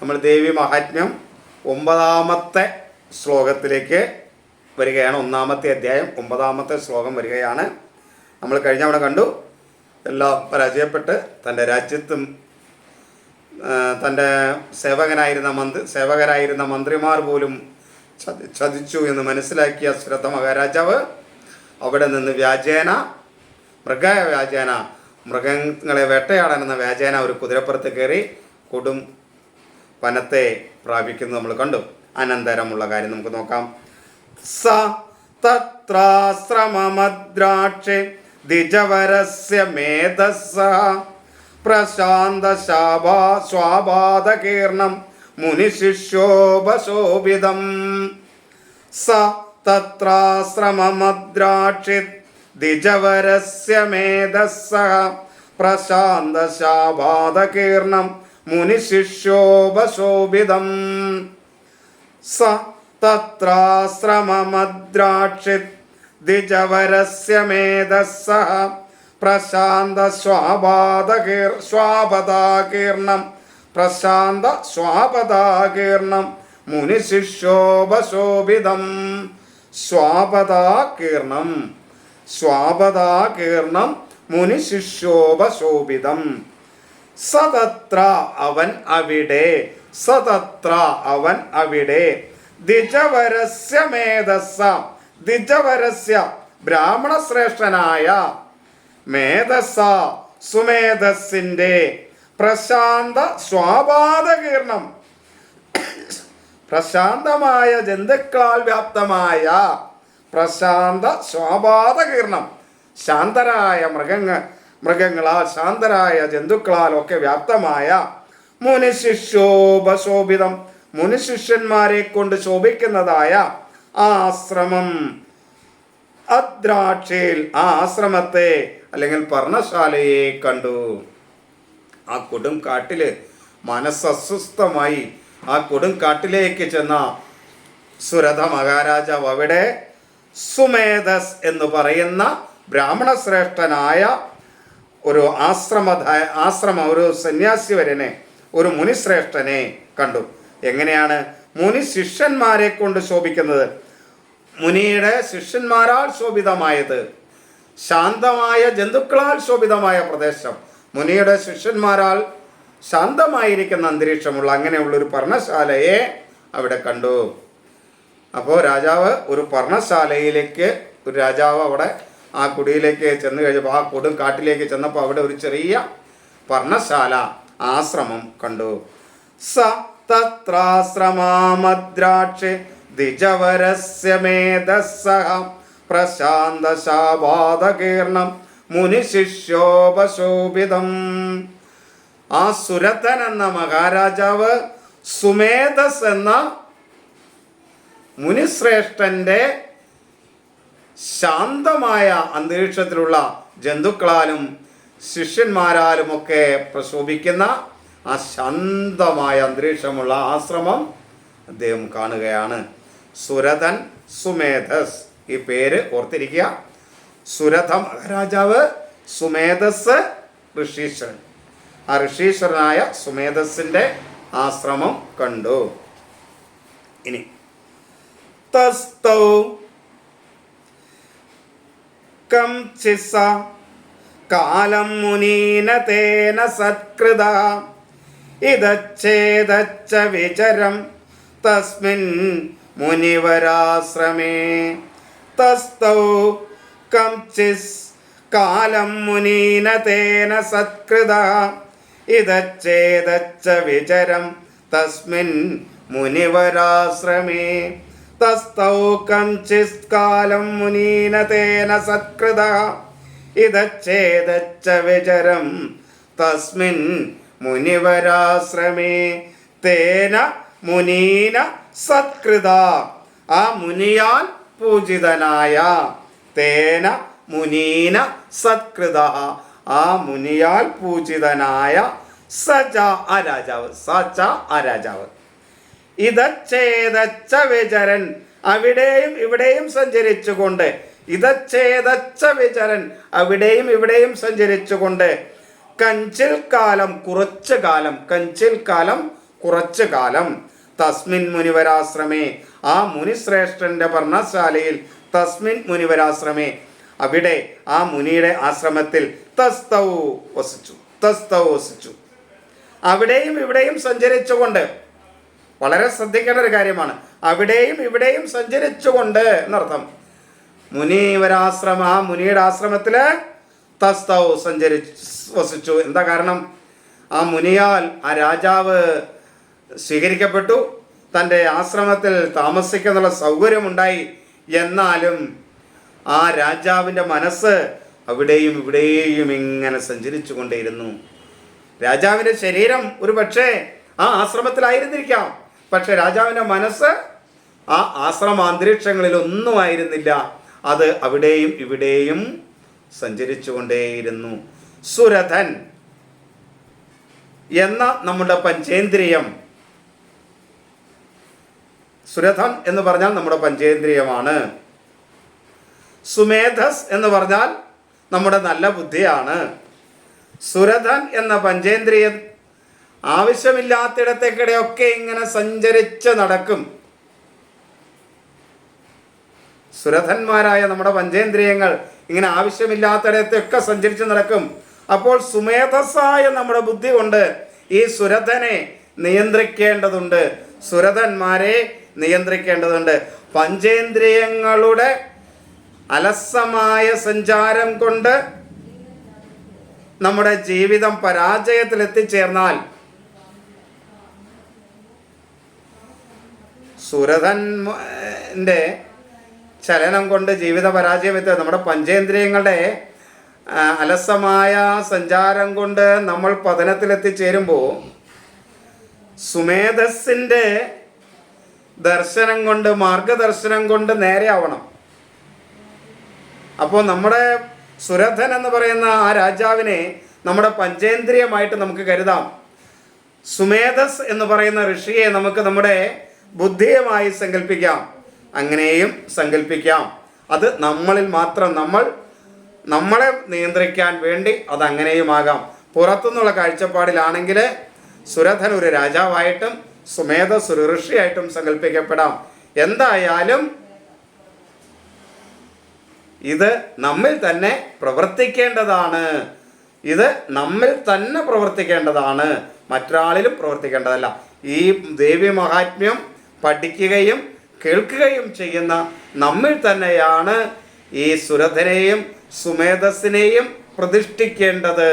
നമ്മൾ ദേവി മഹാത്മ്യം ഒമ്പതാമത്തെ ശ്ലോകത്തിലേക്ക് വരികയാണ്. ഒന്നാമത്തെ അധ്യായം ഒമ്പതാമത്തെ ശ്ലോകം വരികയാണ്. നമ്മൾ കഴിഞ്ഞ അവിടെ കണ്ടു എല്ലാം പരാജയപ്പെട്ട് തന്റെ രാജ്യത്തും തന്റെ സേവകനായിരുന്ന മന്ത്രി സേവകരായിരുന്ന മന്ത്രിമാർ പോലും ചതിച്ചു എന്ന് മനസ്സിലാക്കിയ ശ്രദ്ധ മഹാരാജാവ് അവിടെ നിന്ന് വ്യാജേന മൃഗ വ്യാജേന മൃഗങ്ങളെ വേട്ടയാടാനെന്ന വ്യാജേന ഒരു കുതിരപ്പുറത്ത് കയറി കൊടും വനത്തെ പ്രാപിക്കുന്നത് നമ്മൾ കണ്ടു. അനന്തരമുള്ള കാര്യം നമുക്ക് നോക്കാം. സ തത്രാശ്രമമദ്രാക്ഷേ ദ്വിജവരസ്യ മേധസ്സ പ്രശാന്ത ശാഭാ സ്വാപാതകീർണം മുനിശിഷ്യോപശോഭിതം. സ തത്രാശ്രമമദ്രാക്ഷി ദ്വിജവരസ്യ മേധസ്സ പ്രശാന്ത ശാപാദകീർണം മുനിശിഷ്യോപശോഭിതം. സ തത്രാശ്രമമദ്രാക്ഷിത് ദ്വിജവരസ്യ മേധസ്സ പ്രശാന്ത സ്വാപാദകീർ സ്വാപദാകീർണം പ്രശാന്ത സ്വാപദാകീർണം മുനിശിഷ്യോപശോഭിതം. സ്വാപദാകീർണം സ്വാപദാകീർണം മുനിശിഷ്യോപശോഭിതം. സതത്ര അവൻ അവിടെ സതത്ര അവൻ അവിടെ. ദ്വിജവരസ്യ മേധസ്സ ദ്വിജവരസ്യ ബ്രാഹ്മണ ശ്രേഷ്ഠനായ മേധസ്സ സുമേധസ്സിന്റെ പ്രശാന്ത സ്വാപാതകീർണം പ്രശാന്തമായ ജന്തുക്കളാൽ വ്യാപ്തമായ പ്രശാന്ത സ്വാപാതകീർണം ശാന്തരായ മൃഗങ്ങൾ മൃഗങ്ങളാൽ ശാന്തരായ ജന്തുക്കളാൽ ഒക്കെ വ്യാപ്തമായ മുനിശിഷ്യോപശോഭിതം. മുനിശിഷ്യന്മാരെ കൊണ്ട് ശോഭിക്കുന്നതായ ആശ്രമം. അദ്രാക്ഷയിൽ ആ ആശ്രമത്തെ അല്ലെങ്കിൽ പർണശാലയെ കണ്ടു. ആ കൊടും കാട്ടിൽ മനസ്സസ്വസ്ഥമായി ആ കൊടും കാട്ടിലേക്ക് ചെന്ന സുരഥ മഹാരാജാവ് അവിടെ സുമേധസ് എന്ന് പറയുന്ന ബ്രാഹ്മണ ശ്രേഷ്ഠനായ ഒരു ആശ്രമ ആശ്രമ ഒരു സന്യാസിവരനെ ഒരു മുനിശ്രേഷ്ഠനെ കണ്ടു. എങ്ങനെയാണ് മുനി ശിഷ്യന്മാരെ കൊണ്ട് ശോഭിക്കുന്നത്? മുനിയുടെ ശിഷ്യന്മാരാൽ ശോഭിതമായത് ശാന്തമായ ജന്തുക്കളാൽ ശോഭിതമായ പ്രദേശം. മുനിയുടെ ശിഷ്യന്മാരാൽ ശാന്തമായിരിക്കുന്ന അന്തരീക്ഷമുള്ള അങ്ങനെയുള്ള ഒരു പർണശാലയെ അവിടെ കണ്ടു. അപ്പോൾ രാജാവ് ഒരു പർണശാലയിലേക്ക് ഒരു രാജാവ് അവിടെ ആ കുടിയിലേക്ക് ചെന്ന് കഴിഞ്ഞപ്പോൾ ആ കൊടും കാട്ടിലേക്ക് ചെന്നപ്പോൾ അവിടെ ഒരു ചെറിയ പർണശാല ആശ്രമം കണ്ടു. സ തത്രാശ്രമാമദ്രാക്ഷി ദ്വിജവരസ്യ മേധസ്സഹ മുനിശിഷ്യോപശോഭിതം. ആ സുരഥൻ എന്ന മഹാരാജാവ് സുമേധസ് എന്ന മുനിശ്രേഷ്ഠന്റെ ശാന്തമായ അന്തരീക്ഷത്തിലുള്ള ജന്തുക്കളാലും ശിഷ്യന്മാരാലുമൊക്കെ പ്രശോഭിക്കുന്ന ആ ശാന്തമായ അന്തരീക്ഷമുള്ള ആശ്രമം അദ്ദേഹം കാണുകയാണ്. സുരതൻ സുമേധസ് ഈ പേര് ഓർത്തിരിക്കുക. സുരഥ മഹാരാജാവ് സുമേധസ് ഋഷീശ്വരൻ. ആ ഋഷീശ്വരനായ സുമേധസിന്റെ ആശ്രമം കണ്ടു. ഇനി തസ്തൗ കം ചിസ. കാലം മുനീന തേന സത്കൃത. ഇതച്ഛേദച്ച വിചരം തസ്മിൻ മുനിവരാശ്രമേ. തസ്തൗ കം ചിസ്. കാലം മുനീന തേന സത്കൃത. ഇതച്ഛേദച്ച വിചരം തസ്മിൻ മുനിവരാശ്രമേ. തസ്തൗ കഞ്ചിത് കാലം മുനീന തേന സത്കൃത. ഇതച്ഛേദച്ച വിചരം തസ്മിൻ മുനിവരാശ്രമേ. തേന മുനീന സത്കൃത. ആ മുനിയാൽ പൂജിതനായ തേന മുനീന സത്കൃത. ആ മുനിയാൽ പൂജിതനായ സജ ആ രാജാവ് സജ ആ രാജാവ്. ഇതച്ഛേദച്ച വിചരൻ അവിടെയും ഇവിടെയും സഞ്ചരിച്ചുകൊണ്ട്. ഇതച്ഛേദച്ച വിചരൻ അവിടെയും ഇവിടെയും സഞ്ചരിച്ചുകൊണ്ട്. കഞ്ചിൽ കാലം കുറച്ച് കാലം. കഞ്ചിൽ കാലം കുറച്ച് കാലം. തസ്മിൻ മുനിവരാശ്രമേ. ആ മുനിശ്രേഷ്ഠന്റെ പർണശാലയിൽ തസ്മിൻ മുനിവരാശ്രമേ. അവിടെ ആ മുനിയുടെ ആശ്രമത്തിൽ തസ്തൗ വസിച്ചു. തസ്തൗ വസിച്ചു. അവിടെയും ഇവിടെയും സഞ്ചരിച്ചുകൊണ്ട് വളരെ ശ്രദ്ധിക്കേണ്ട ഒരു കാര്യമാണ്. അവിടെയും ഇവിടെയും സഞ്ചരിച്ചുകൊണ്ട് എന്നർത്ഥം. മുനിവരാശ്രമ മുനിയുടെ ആശ്രമത്തിൽ തസ്തൗ സഞ്ചരി വസിച്ചു. എന്താ കാരണം? ആ മുനിയാൽ ആ രാജാവ് സ്വീകരിക്കപ്പെട്ടു. തന്റെ ആശ്രമത്തിൽ താമസിക്കാനുള്ള സൗകര്യമുണ്ടായി. എന്നാലും ആ രാജാവിന്റെ മനസ്സ് അവിടെയും ഇവിടെയും ഇങ്ങനെ സഞ്ചരിച്ചു കൊണ്ടേയിരുന്നു രാജാവിന്റെ ശരീരം ഒരു പക്ഷേ ആ ആശ്രമത്തിലായിരുന്നിരിക്കാം. പക്ഷെ രാജാവിന്റെ മനസ്സ് ആ ആശ്രമ അന്തരീക്ഷങ്ങളിലൊന്നുമായിരുന്നില്ല. അത് അവിടെയും ഇവിടെയും സഞ്ചരിച്ചുകൊണ്ടേയിരുന്നു. സുരഥൻ എന്ന നമ്മുടെ പഞ്ചേന്ദ്രിയം. സുരഥം എന്ന് പറഞ്ഞാൽ നമ്മുടെ പഞ്ചേന്ദ്രിയമാണ്. സുമേധസ് എന്ന് പറഞ്ഞാൽ നമ്മുടെ നല്ല ബുദ്ധിയാണ്. സുരഥൻ എന്ന പഞ്ചേന്ദ്രിയം ആവശ്യമില്ലാത്തിടത്തേക്കിടെയൊക്കെ ഇങ്ങനെ സഞ്ചരിച്ച് നടക്കും. സുരഥന്മാരായ നമ്മുടെ പഞ്ചേന്ദ്രിയങ്ങൾ ഇങ്ങനെ ആവശ്യമില്ലാത്തിടത്തൊക്കെ സഞ്ചരിച്ച് നടക്കും. അപ്പോൾ സുമേധസ്സായ നമ്മുടെ ബുദ്ധി കൊണ്ട് ഈ സുരഥനെ നിയന്ത്രിക്കേണ്ടതുണ്ട്. സുരഥന്മാരെ നിയന്ത്രിക്കേണ്ടതുണ്ട്. പഞ്ചേന്ദ്രിയങ്ങളുടെ അലസമായ സഞ്ചാരം കൊണ്ട് നമ്മുടെ ജീവിതം പരാജയത്തിൽ എത്തിച്ചേർന്നാൽ സുരഥന്റെ ചലനം കൊണ്ട് ജീവിത പരാജയം എത്തുക നമ്മുടെ പഞ്ചേന്ദ്രിയങ്ങളുടെ അലസമായ സഞ്ചാരം കൊണ്ട് നമ്മൾ പതനത്തിലെത്തിച്ചേരുമ്പോൾ സുമേധസ്സിന്റെ ദർശനം കൊണ്ട് മാർഗദർശനം കൊണ്ട് നേരെ ആവണം അപ്പോൾ നമ്മുടെ സുരഥൻ എന്ന് പറയുന്ന ആ രാജാവിനെ നമ്മുടെ പഞ്ചേന്ദ്രിയമായിട്ട് നമുക്ക് കരുതാം. സുമേധസ് എന്ന് പറയുന്ന ഋഷിയെ നമുക്ക് നമ്മുടെ ബുദ്ധിയുമായി സങ്കല്പിക്കാം അങ്ങനെയും സങ്കല്പിക്കാം അത് നമ്മളിൽ മാത്രം നമ്മൾ നമ്മളെ നിയന്ത്രിക്കാൻ വേണ്ടി അത് അങ്ങനെയുമാകാം. പുറത്തുനിന്നുള്ള കാഴ്ചപ്പാടിലാണെങ്കിൽ സുരഥൻ ഒരു രാജാവായിട്ടും സുമേധസ് ഒരു സങ്കല്പിക്കപ്പെടാം എന്തായാലും ഇത് നമ്മിൽ തന്നെ പ്രവർത്തിക്കേണ്ടതാണ്. ഇത് നമ്മിൽ തന്നെ പ്രവർത്തിക്കേണ്ടതാണ്. മറ്റൊരാളിലും പ്രവർത്തിക്കേണ്ടതല്ല. ഈ ദേവി മഹാത്മ്യം പഠിക്കുകയും കേൾക്കുകയും ചെയ്യുന്ന നമ്മിൽ തന്നെയാണ് ഈ സുരഥനെയും സുമേധസ്സിനെയും പ്രതിഷ്ഠിക്കേണ്ടത്.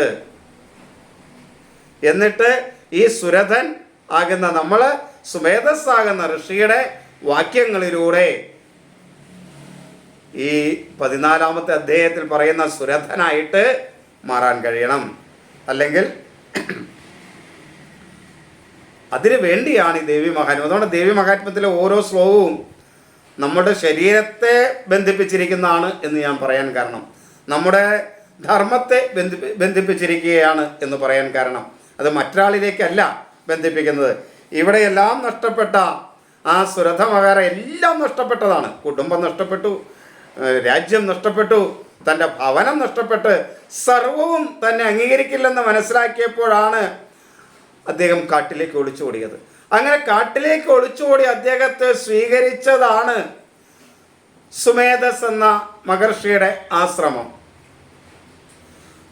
എന്നിട്ട് ഈ സുരഥൻ ആകുന്ന നമ്മൾ സുമേധസ് ആകുന്ന ഋഷിയുടെ വാക്യങ്ങളിലൂടെ ഈ പതിനാലാമത്തെ അധ്യായത്തിൽ പറയുന്ന സുരഥനായിട്ട് മാറാൻ കഴിയണം. അല്ലെങ്കിൽ അതിനു വേണ്ടിയാണ് ഈ ദേവി മഹാത്മ്യം. അതുകൊണ്ട് ദേവി മഹാത്മ്യത്തിലെ ഓരോ ശ്ലോകവും നമ്മുടെ ശരീരത്തെ ബന്ധിപ്പിച്ചിരിക്കുന്നതാണ് എന്ന് ഞാൻ പറയാൻ കാരണം. നമ്മുടെ ധർമ്മത്തെ ബന്ധി ബന്ധിപ്പിച്ചിരിക്കുകയാണ് എന്ന് പറയാൻ കാരണം. അത് മറ്റൊരാളിലേക്കല്ല ബന്ധിപ്പിക്കുന്നത്. ഇവിടെ എല്ലാം നഷ്ടപ്പെട്ട ആ സുരഥ മകാര എല്ലാം നഷ്ടപ്പെട്ടതാണ്. കുടുംബം നഷ്ടപ്പെട്ടു രാജ്യം നഷ്ടപ്പെട്ടു തന്റെ ഭവനം നഷ്ടപ്പെട്ട് സർവവും തന്നെ അംഗീകരിക്കില്ലെന്ന് മനസ്സിലാക്കിയപ്പോഴാണ് അദ്ദേഹം കാട്ടിലേക്ക് ഒളിച്ചോടിയത്. അങ്ങനെ കാട്ടിലേക്ക് ഒളിച്ചോടി അദ്ദേഹത്തെ സ്വീകരിച്ചതാണ് സുമേധസ് എന്ന മഹർഷിയുടെ ആശ്രമം.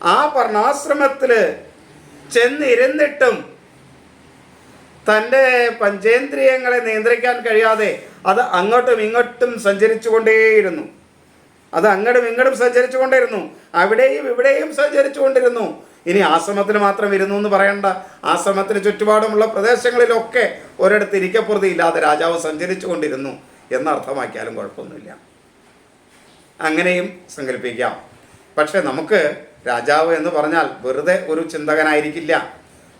ആ വർണാശ്രമത്തിൽ ചെന്നിരുന്നിട്ടും തന്റെ പഞ്ചേന്ദ്രിയങ്ങളെ നിയന്ത്രിക്കാൻ കഴിയാതെ അത് അങ്ങോട്ടും ഇങ്ങോട്ടും സഞ്ചരിച്ചു കൊണ്ടേയിരുന്നു അത് അങ്ങോട്ടും ഇങ്ങോട്ടും സഞ്ചരിച്ചു കൊണ്ടിരുന്നു അവിടെയും ഇവിടെയും സഞ്ചരിച്ചു കൊണ്ടിരുന്നു ഇനി ആശ്രമത്തിൽ മാത്രം ഇരുന്നു എന്ന് പറയണ്ട. ആശ്രമത്തിന് ചുറ്റുപാടുമുള്ള പ്രദേശങ്ങളിലൊക്കെ ഒരിടത്ത് ഇരിക്കപ്പുറത്തി ഇല്ലാതെ രാജാവ് സഞ്ചരിച്ചു കൊണ്ടിരുന്നു എന്നർത്ഥമാക്കിയാലും കുഴപ്പമൊന്നുമില്ല. അങ്ങനെയും സങ്കല്പിക്കാം. പക്ഷേ നമുക്ക് രാജാവ് എന്ന് പറഞ്ഞാൽ വെറുതെ ഒരു ചിന്തകനായിരിക്കില്ല.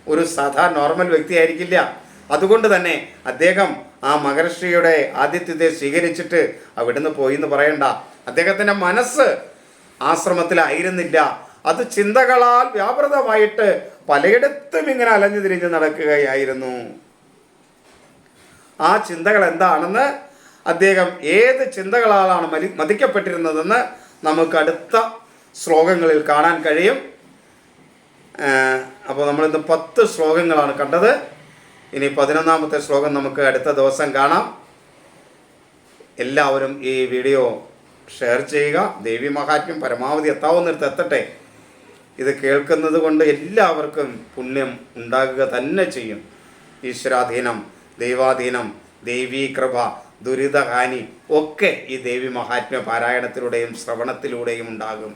ഒരു സാധാ നോർമൽ വ്യക്തിയായിരിക്കില്ല. അതുകൊണ്ട് തന്നെ അദ്ദേഹം ആ മഹർഷിയുടെ ആദിത്യത്തെ സ്വീകരിച്ചിട്ട് അവിടുന്ന് പോയി എന്ന് പറയണ്ട. അദ്ദേഹത്തിന്റെ മനസ്സ് ആശ്രമത്തിലായിരുന്നില്ല. അത് ചിന്തകളാൽ വ്യാപൃതമായിട്ട് പലയിടത്തും ഇങ്ങനെ അലഞ്ഞു തിരിഞ്ഞ് നടക്കുകയായിരുന്നു. ആ ചിന്തകൾ എന്താണെന്ന് അദ്ദേഹം ഏത് ചിന്തകളാലാണ് മതി മതിക്കപ്പെട്ടിരുന്നതെന്ന് നമുക്ക് അടുത്ത ശ്ലോകങ്ങളിൽ കാണാൻ കഴിയും. അപ്പോൾ നമ്മളിന്ന് പത്ത് ശ്ലോകങ്ങളാണ് കണ്ടത്. ഇനി പതിനൊന്നാമത്തെ ശ്ലോകം നമുക്ക് അടുത്ത ദിവസം കാണാം. എല്ലാവരും ഈ വീഡിയോ ഷെയർ ചെയ്യുക. ദേവി മഹാത്മ്യം പരമാവധി എത്താവുന്നിടത്ത് എത്തട്ടെ. ഇത് കേൾക്കുന്നത് കൊണ്ട് എല്ലാവർക്കും പുണ്യം ഉണ്ടാകുക തന്നെ ചെയ്യും. ഈശ്വരാധീനം ദൈവാധീനം ദൈവീകൃപ ദുരിതഹാനി ഒക്കെ ഈ ദേവി മഹാത്മ്യ പാരായണത്തിലൂടെയും ശ്രവണത്തിലൂടെയും ഉണ്ടാകും.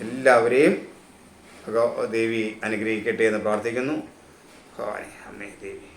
എല്ലാവരെയും ദേവി അനുഗ്രഹിക്കട്ടെ എന്ന് പ്രാർത്ഥിക്കുന്നു. ഭഗവാനെ അമ്മേ ദേവി.